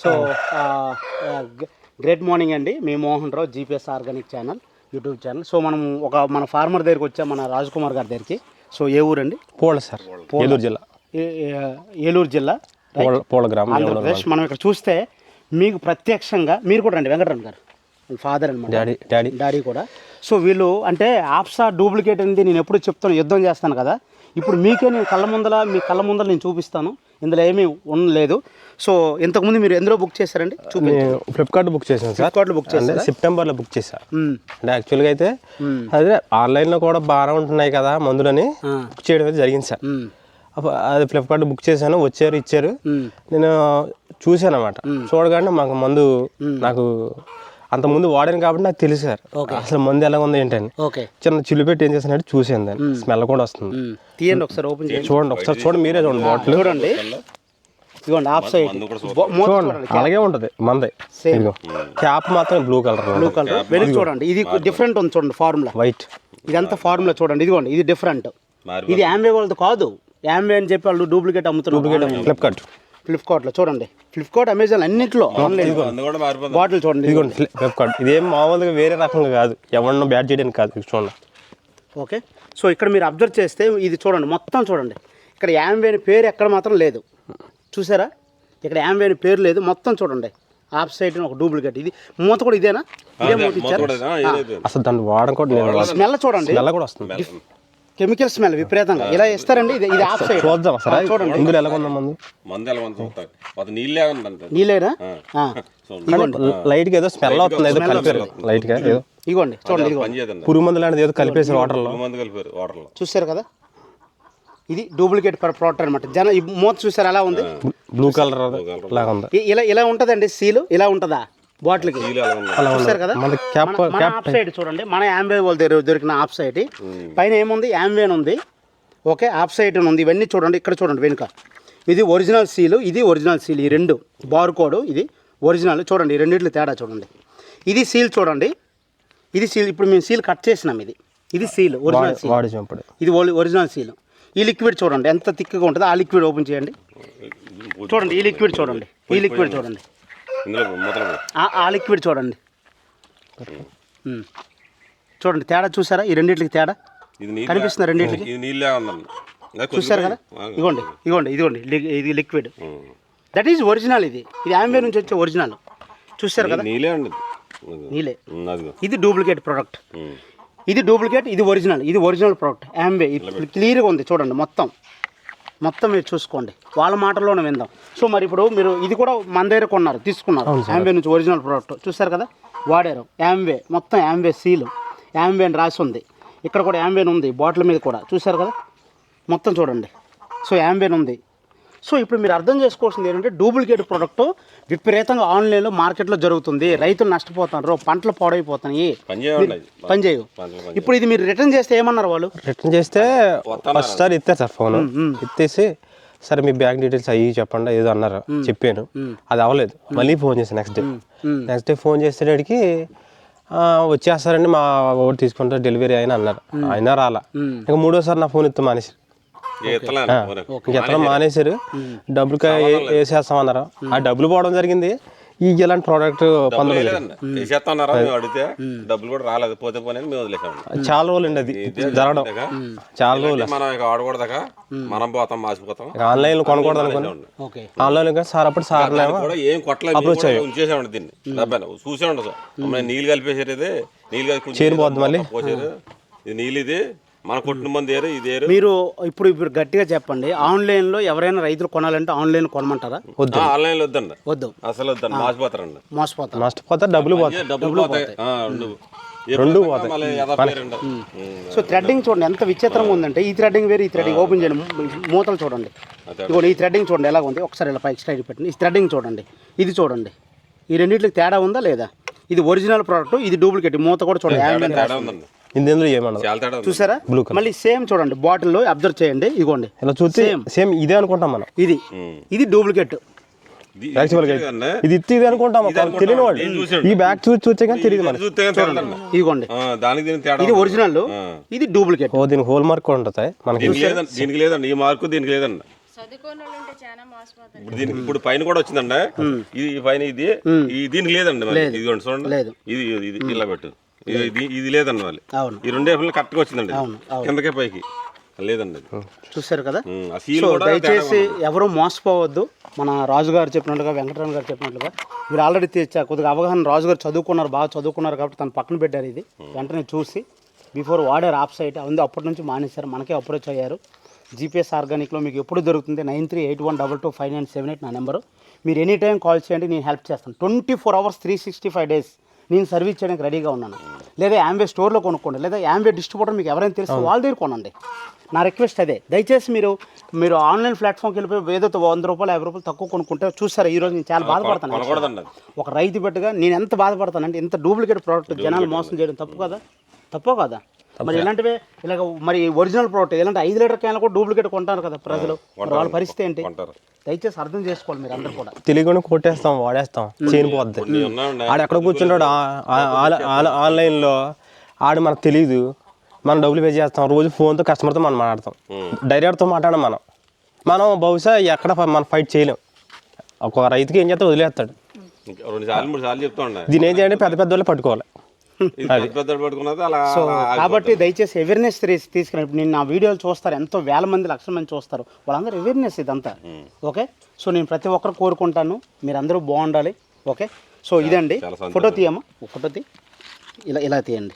So great morning అండి. మీ Mohan Rao GPS organic channel YouTube channel so మనం ఒక మన ఫార్మర్ దగ్గరికి వచ్చాం మన రాజ్ కుమార్ గారి దగ్గరికి. సో ఏ ఊరండి? పూల సార్. ఏలూరు జిల్లా. ఏలూరు జిల్లా పూల గ్రామం ఆంధ్రప్రదేశ్. మనం ఇక్కడ చూస్తే మీకు ప్రత్యక్షంగా మీరు కూడా రండి వెంకటరమణ గారు. ఫాదర్ అనమాట డాడీ డాడీ డాడీ కూడా. సో వీళ్ళు అంటే ఆప్సా డూప్లికేట్ అనేది నేను ఎప్పుడు చెప్తాను యుద్ధం చేస్తాను కదా. ఇప్పుడు మీకే నేను కళ్ళ ముందల మీ కళ్ళ ముందర నేను చూపిస్తాను. ఇందులో ఏమీ ఉండలేదు సో ఇంతకుముందు మీరు ఎందులో బుక్ చేశారండి? ఫ్లిప్కార్ట్ బుక్ చేశాను సార్. ఫ్లిప్కార్ట్లో బుక్ అంటే సెప్టెంబర్లో బుక్ చేశాను. అంటే యాక్చువల్గా అయితే. అదే ఆన్లైన్లో కూడా బాగానే ఉంటున్నాయి కదా మందులని. బుక్ చేయడం అయితే జరిగింది సార్. అది ఫ్లిప్కార్ట్ బుక్ చేశాను వచ్చారు ఇచ్చారు. నేను చూశాను అనమాట చూడగానే మాకు మందు నాకు అంత ముందు వాడాను కాబట్టి నాకు తెలుసు సార్. అసలు మందు ఎలా ఉంది ఏంటని. ఓకే. చిన్న చిల్లు పెట్టి ఏం చేసినట్టు చూసాను దాన్ని. స్మెల్ కూడా వస్తుంది. తీయండి ఒకసారి ఓపెన్ చేయండి. చూడండి ఒకసారి చూడండి మీరే చూడండి బాటిల్. చూడండి. ఇదిగోండి ఆఫ్ సైడ్. చూడండి. అలాగే ఉంటది మందే. క్యాప్ మాత్రం బ్లూ కలర్ బ్లూ కలర్ వెనక్కి చూడండి ఇది డిఫరెంట్ ఉంది చూడండి ఫార్ములా వైట్ ఇదంతా ఫార్ములా చూడండి ఇదిగోండి ఇది డిఫరెంట్ ఇది యాంబే వాళ్ళది కాదు. యాంబే అని చెప్పి వాళ్ళు డూప్లికేట్ అమ్ముతున్నారు. ఫ్లిప్కార్ట్ ఫ్లిప్కార్ట్లో చూడండి. ఫ్లిప్కార్ట్ అమెజాన్ అన్నింటిలో ఆన్లైన్ బాటిల్ చూడండి. ఇదిగోండి ఫ్లి- ఫ్లిప్కార్ట్ ఇదేం మామూలుగా వేరే రకంగా కాదు. ఎవరినో బ్యాడ్ చేయడానికి కాదు. ఇది చూడండి. ఓకే సో ఇక్కడ మీరు అబ్జర్వ్ చేస్తే ఇది చూడండి. మొత్తం చూడండి. ఇక్కడ యాంబే అని పేరు ఎక్కడ మాత్రం లేదు. చూసారా? ఇక్కడ యాంబే అని పేరు లేదు. మొత్తం చూడండి. ఆఫ్ సైడ్ ఒక డూప్లికేట్ ఇది మూత కూడా ఇదేనా? ఇదే మూత ఇచ్చారు? అసలు దాన్ని వాడడం కూడా స్మెల్ చూడండి. స్మెల్ కూడా వస్తుంది. కెమికల్ స్మెల్ విపరీతంగా. ఇలా ఇస్తారండి ఇది ఇది ఆఫ్ సైడ్. చూద్దాం సరే చూడండి. ఇందులో ఎలా ఉందా మందు? మందు ఎలా ఉంది చూస్తారు మొత్తం నీళ్ళే ఉందంట నీలేనా ఆ. లైట్గా ఏదో స్మెల్ అవుతుంది ఏదో కలిపారు. లైట్గా ఏదో. ఇగోండి చూడండి ఇదిగో పురుగు మందు లాంటిది ఏదో కలిపేసి వాటర్లో మందు కలిపారు వాటర్లో. చూసారు కదా? ఇది డూప్లికేట్ ప్రోడక్ట్ అనమాట జన ఈ మూత చూసారు ఎలా ఉంది? బ్లూ కలర్ లాగా ఉంది. ఇలా ఇలా ఉంటుందండి సీలు? ఇలా ఉంటుందా? బాటిల్కి. కదా? మన ఆఫ్ సైడ్ చూడండి. మన యాంబే వాళ్ళ దగ్గర దొరికిన ఆఫ్ సైడ్. పైన ఏముంది? యాంబే అని ఉంది. ఓకే ఆఫ్ సైడ్ అని ఉంది. ఇవన్నీ చూడండి. ఇక్కడ చూడండి వెనుక. ఇది ఒరిజినల్ సీలు ఇది ఒరిజినల్ సీల్ ఈ రెండు. బార్ కోడ్ ఇది. ఒరిజినల్ చూడండి ఈ రెండిట్లు తేడా చూడండి. ఇది సీల్ చూడండి. ఇది సీల్ ఇప్పుడు మేము సీల్ కట్ చేసినాం ఇది. ఇది సీల్ ఒరిజినల్ సీల్ ఇది ఒరిజినల్ సీల్ ఈ లిక్విడ్ చూడండి. ఎంత థిక్గా ఉంటుందో ఆ లిక్విడ్ ఓపెన్ చేయండి. చూడండి ఈ లిక్విడ్ చూడండి. ఈ లిక్విడ్ చూడండి. ఆ- లిక్విడ్ చూడండి. చూడండి తేడా చూసారా? ఈ రెండింటికి తేడా? కనిపిస్తుందా రెండింటికి చూసారు కదా? ఇగోండి ఇగోండి ఇదిగోండి ఇది లిక్విడ్. దట్ ఈజ్ ఒరిజినల్ ఇది. ఇది ఆంబే నుంచి వచ్చే ఒరిజినల్ చూసారు కదా? అండి నీలే అదిగో. ఇది డూప్లికేట్ ప్రోడక్ట్. ఇది డూప్లికేట్ ఇది ఒరిజినల్ ఇది ఒరిజినల్ ప్రోడక్ట్ ఇది క్లియర్గా ఉంది చూడండి మొత్తం. మొత్తం మీరు చూసుకోండి. వాళ్ళ మాటల్లోనే విందాం. సో మరి ఇప్పుడు మీరు ఇది కూడా మన దగ్గర కొన్నారు తీసుకున్నారు. యాంబే నుంచి ఒరిజినల్ ప్రోడక్ట్ చూసారు కదా? వాడారు. యాంబే మొత్తం యాంబే సీలు యాంబే అని రాసి ఉంది. ఇక్కడ కూడా యాంబేన్ ఉంది బాటిల్ మీద కూడా. చూసారు కదా? మొత్తం చూడండి. సో యాంబేన్ ఉంది. సో ఇప్పుడు మీరు అర్థం చేసుకోవాల్సింది ఏంటంటే డూప్లికేట్ ప్రోడక్ట్ విపరీతంగా ఆన్లైన్లో మార్కెట్లో జరుగుతుంది. రైతులు నష్టపోతున్నారు పంటలు పాడైపోతున్నాయి. పని చేయండి అది. పని చేయవు. పని- పని ఇప్పుడు ఇది మీరు రిటర్న్ చేస్తే ఏమన్నారు వాళ్ళు? రిటర్న్ చేస్తే ఫస్ట్ సార్ ఇస్తారు సార్ ఫోన్ ఇచ్చేసి సరే మీ బ్యాంక్ డీటెయిల్స్ అయ్యి చెప్పండి. ఏదో అన్నారు. చెప్పాను. అది అవ్వలేదు. మళ్ళీ ఫోన్ చేశాను next day next day phone చేసేటికి వచ్చేస్తారండి మా ఓటు తీసుకుంటారు డెలివరీ అయినా అన్నారు. అయినా రాలా. ఇంకా మూడోసారి నా ఫోన్ ఇస్తాం మానేసి ఎత్తడం మానేశారు. డబ్బులు వేసేస్తామన్నారు. ఆ డబ్బులు పోవడం జరిగింది. ఈ ఇలాంటి ప్రోడక్ట్ అడిగితే డబ్బులు కూడా రాలేదు. పోతే పోనీ అని మేము వదిలేసామండి చాలా రోజులు అండి అది. జరగడం. చాలా రోజులు. మనం ఇక ఆడకూడదాక మనం పోతాం మాసిపోతాం ఆన్లైన్లో కొనకూడదు అనుకుని ఓకే. ఆన్లైన్ కానీ సార్ అప్పుడు సార్ కూడా ఏం కొట్టలేదు. ఉంచేసామండి దీన్ని. డబ్బాను చూసే ఉండదు సార్. నీళ్ళు కలిపేసారు ఇది. నీళ్ళు కలిపి కొంచెం చేను పోద్ది మళ్ళీ. పోసారు ఇది నీళ్ళు ఇది. మన కొట్టిన మంది ఏరు ఇది ఏరు. మీరు ఇప్పుడు ఇప్పుడు గట్టిగా చెప్పండి. ఆన్లైన్లో ఎవరైనా రైతులు కొనాలంటే ఆన్లైన్ కొనమంటారా? వద్దు. ఆన్లైన్లో వద్దండి. వద్దు. అసలు వద్దండి. మాసిపోతారండి. మోసపోతారు. నష్టపోతే డబ్బులు పోతాయి. డబ్బులు పోతాయి. రెండు. సో థ్రెడ్డింగ్ చూడండి ఎంత విచిత్రంగా ఉందంటే ఈ థ్రెడ్డింగ్ వేరు ఈ థ్రెడ్డింగ్ ఓపెన్ చేయండి. మూతలు చూడండి. ఇదిగోండి ఈ థ్రెడ్డింగ్ చూడండి. ఎలా ఉంది ఒకసారి ఇలా పైకి స్ట్రైట్ పెట్టండి. ఈ థ్రెడ్డింగ్ చూడండి. ఇది చూడండి. ఈ రెండింటికి తేడా ఉందా లేదా? ఇది ఒరిజినల్ ప్రోడక్ట్ ఇది డూప్లికేట్ మూత కూడా చూడండి. ఇందులో ఉంది. చూసారా? మళ్ళీ సేమ్ చూడండి బాటిల్లో అబ్జర్వ్ చేయండి ఇదిగోండి ఇలా చూస్తే సేమ్ ఇదే అనుకుంటాం మనం. ఇది. ఇది డూప్లికేట్. ఇది-. ఇది ఇత్తి ఇది అనుకుంటాం తెలియని వాడు. ఈ బ్యాగ్ చూసి చూస్తే కానీ తెలియదు మనకి. ఇదిగోండి ఆ, దానికి దీనికి తేడా ఇది. ఒరిజినల్. ఇది డూప్లికేట్. ఓ దీనికి హోల్ మార్క్ కూడా ఉంటుంది? మనకి దీనికి లేదండి ఈ మార్కు దీనికి లేదండి. ఇప్పుడు దీనికి ఇప్పుడు పైన కూడా వచ్చిందండి ఇది ఈ పైన ఇది ఈ దీనికి లేదండి మరి. ఇది చూడండి. ఇది ఇది ఇలా పెట్టు. ఇది ఇది- లేదండి మళ్ళీ అవును. ఈ రెండే కరెక్ట్గా వచ్చిందండి. కిందకే పైకి. లేదండి అది. చూశారు కదా? దయచేసి ఎవరు మోసపోవద్దు. మన రాజు గారు చెప్పినట్టుగా వెంకటరమణ గారు చెప్పినట్లుగా మీరు ఆల్రెడీ తెచ్చా కొద్దిగా అవగాహన రాజు గారు చదువుకున్నారు బాగా చదువుకున్నారు కాబట్టి తను పక్కన పెట్టారు ఇది. వెంటనే చూసి బిఫోర్ వాడారు ఆప్ సైట్ ఉంది అప్పటి నుంచి మానేశారు మనకే అప్రోచ్ అయ్యారు. జీపీఎస్ ఆర్గానిక్లో మీకు ఎప్పుడు దొరుకుతుంది? Nine three eight one double two five nine seven eight నా నెంబరు. మీరు ఎనీ టైం కాల్ చేయండి నేను హెల్ప్ చేస్తాను. Twenty four hours three sixty five days నేను సర్వీస్ చేయడానికి రెడీగా ఉన్నాను. లేదా యాంబే స్టోర్లో కొనుక్కోండి లేదా యాంబే డిస్ట్రిబ్యూటర్ మీకు ఎవరైనా తెలిస్తే వాళ్ళ దగ్గర కొనండి. నా రిక్వెస్ట్ అదే. దయచేసి మీరు మీరు ఆన్లైన్ ప్లాట్ఫామ్కి వెళ్ళిపోయి ఏదో వంద రూపాయలు యాభై రూపాయలు తక్కువ కొనుక్కుంటే చూసారా ఈ రోజు నేను చాలా బాధపడతాను ఒక రైతు బిడ్డగా నేను ఎంత బాధపడతానంటే ఇంత డూప్లికేట్ ప్రోడక్ట్ జనాలు మోసం చేయడం తప్పు కదా? తప్పు కదా? మరి ఇలాంటివే ఇలాగ మరి ఒరిజినల్ ప్రోడక్ట్ ఇలాంటి ఐదు లీటర్ క్యాన్లు కూడా డూప్లికేట్ కొంటారు కదా ప్రజలు. వాళ్ళ పరిస్థితి ఏంటి? దయచేసి అర్థం చేసుకోవాలి మీరు అందరు కూడా. తెలియకుండా కొట్టేస్తాం వాడేస్తాం. చేయనిపోద్ది ఆడు ఎక్కడ కూర్చుంటాడు ఆన్లైన్లో ఆడు మనకు తెలియదు మనం డబ్బులు పే చేస్తాం. రోజు ఫోన్తో కస్టమర్తో మనం మాట్లాడతాం. డైరెక్ట్తో మాట్లాడం మనం. మనం బహుశా ఎక్కడ మనం ఫైట్ చేయలేం. ఒక రైతుకి ఏం చేస్తే వదిలేస్తాడు. రెండు సార్లు మూడు సార్లు చెప్తా దీని ఏం చేయండి పెద్ద పెద్ద వాళ్ళే పట్టుకోవాలి. సో. కాబట్టి దయచేసి అవేర్నెస్ తీసుకుని నేను నా వీడియోలు చూస్తారు ఎంతో వేల మంది లక్షల మంది చూస్తారు. వాళ్ళందరూ అవేర్నెస్ ఇదంతా. ఓకే? సో నేను ప్రతి ఒక్కరు కోరుకుంటాను. మీరు అందరూ బాగుండాలి. ఓకే? సో ఇదండి. ఫోటో తీయమ్మా. ఫోటో తీ. ఇలా ఇలా తీయండి.